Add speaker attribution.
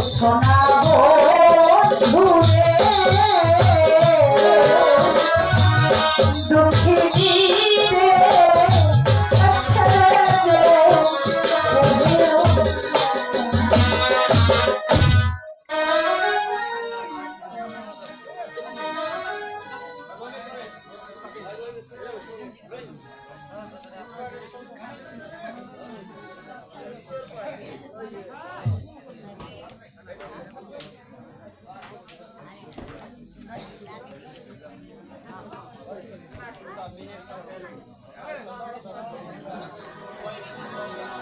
Speaker 1: sonar. ตอนนี้